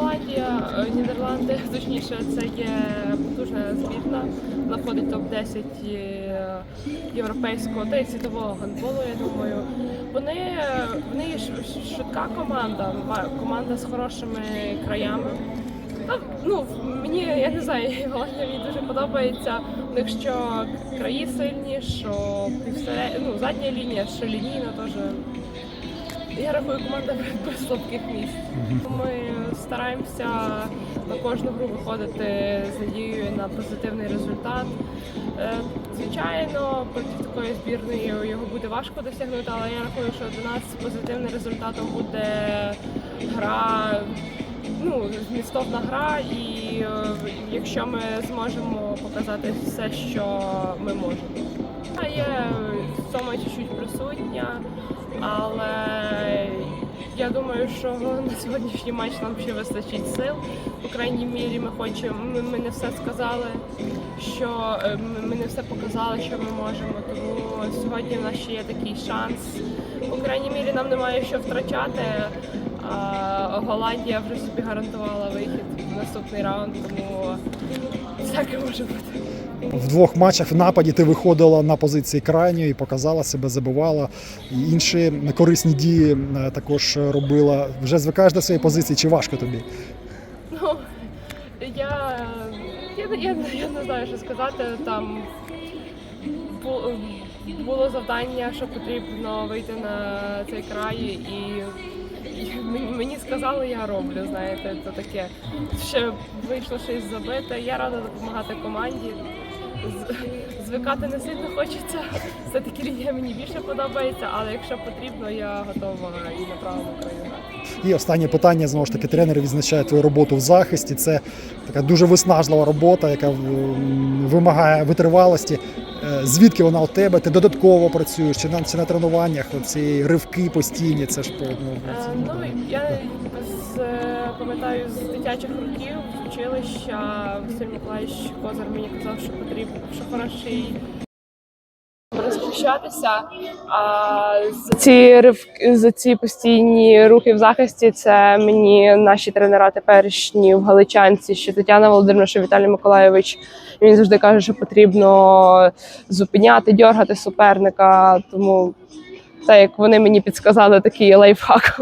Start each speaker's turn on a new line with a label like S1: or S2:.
S1: Голландія, е, Нідерланди, точніше, це є потужна збірна, вона входить топ-10 е, європейського та й світового гандболу, я думаю. Вони, вони є ш- швидка команда, команда з хорошими краями. Ну, мені, я не знаю, Голландія мені дуже подобається. У них що краї сильні, що півсере... ну, задня лінія, що лінійна теж. Я рахую команда без слабких місць. Ми стараємося на кожну гру виходити з надією на позитивний результат. Е, Звичайно, проти такої збірної його буде важко досягнути, але я рахую, що для нас позитивним результатом буде гра, ну, змістовна гра, і е, якщо ми зможемо показати все, що ми можемо. Чуть-чуть присутня, але я думаю, що на сьогоднішній матч нам ще вистачить сил. По крайній мірі, ми хочемо. Ми, ми не все сказали, що е, ми не все показали, що ми можемо. Тому сьогодні в нас ще є такий шанс. По крайній мірі, нам немає що втрачати. А Голландія вже собі гарантувала вихід в наступний раунд, тому всяке може бути.
S2: В двох матчах в нападі ти виходила на позиції крайньої, показала себе, забивала. І інші корисні дії е, також робила. Вже звикаєш до своєї позиції, чи важко тобі?
S1: Ну, я, я, я, я не знаю, що сказати. Там було завдання, що потрібно вийти на цей край, і, мені- сказали, я роблю. Знаєте, це таке. Ще вийшло щось забити. Я рада допомагати команді. Звикати не сильно хочеться. Все-таки лінія мені більше подобається, але якщо потрібно, я готова і на правому краю.
S2: І останнє питання знову ж таки тренер відзначає твою роботу в захисті. Це така дуже виснажлива робота, яка вимагає витривалості. Е, Звідки вона у тебе? Ти додатково працюєш чи на, чи на тренуваннях? Оці ривки постійні. Це ж ну,
S1: Е,
S2: це,
S1: Ну, я з, е, пам'ятаю з дитячих років з училища Василь Миколаївич Козар мені казав, що потрібно, що хороший розпущатися. А за ці ривки, за ці постійні рухи в захисті, це мені наші тренера теперішні в Галичанці, що Тетяна Володимирівна, що Віталій Миколайович. Він завжди каже, що потрібно зупиняти, дьоргати суперника. Тому це як вони мені підсказали такий лайфхак.